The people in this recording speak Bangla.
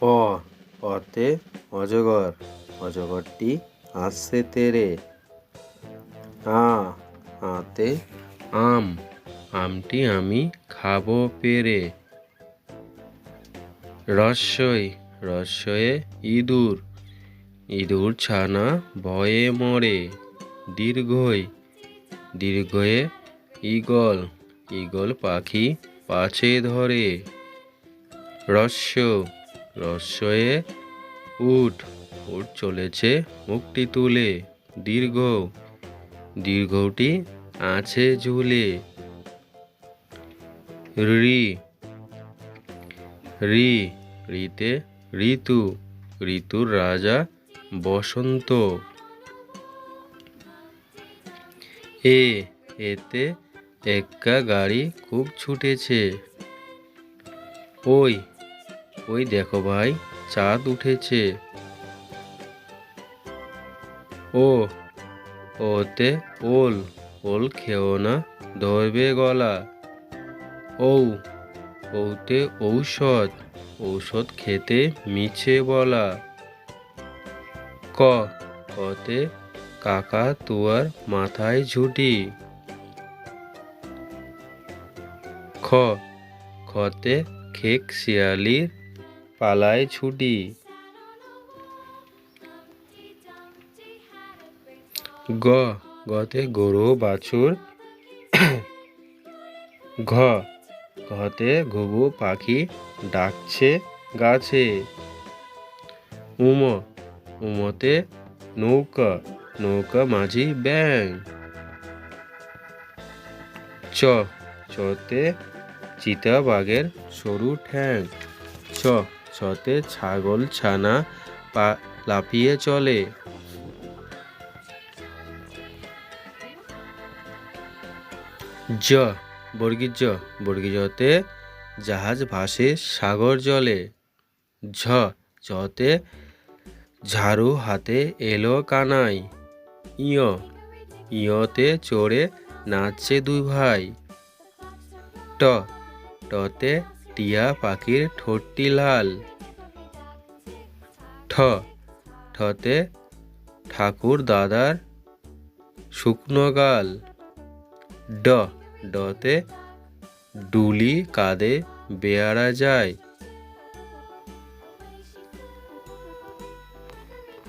অ, অতে অজগর, অজগরটি আসছে তেরে। আ, আতে আম, আমটি আমি খাব পেরে। রস্যই রস্যয়ে ইঁদুর ইঁদুর ছানা ভয়ে মরে। দীর্ঘই, দীর্ঘয়ে ঈগল ঈগল পাখি পাছে ধরে। রস্য রস্যয়ে উঠ উঠ চলেছে মুখটি তুলে, দীর্ঘ, দীর্ঘটি আছে ঝুলে। রি রি, রিতে ঋতু, ঋতুর রাজা বসন্ত। এ, এতে একা গাড়ি খুব ছুটেছে। ওই ওই দেখো ভাই, চাঁদ উঠেছে। ও, ওতে ওল ওল খেও না, ধরবে গলা। ঔ, ওতে ঔষধ ঔষধ খেতে মিছে বলা। ক, কতে কাকা তুয়ার মাথায় ঝুটি। খ, খতে খেক শিয়ালির পালায় ছুটি। গ, গতে গরু, বাছুর। ঘ ঘতে ঘুঘু, পাখি ডাকছে গাছে। উম, উমতে নৌকা নৌকা মাঝি ব্যাং চ, চতে চিতা বাঘের সরু ঠ্যাং। ছ ছতে ছাগল, ছানা পা লাফিয়ে চলে। জ, বর্গীর জ, বর্গীর জতে জাহাজ ভাসে, সাগর জলে। ঝ ঝতে ঝাড়ু হাতে এলো কানাই। ইয় ইয়তে চড়ে নাচছে দুই ভাই। ট, টতে টিয়া পাখির ঠোঁটটি লাল। ঠ। ঠতে ঠাকুর দাদার শুকনো গাল। ড। ডতে ডুলি কাঁধে বেয়ারা যায়।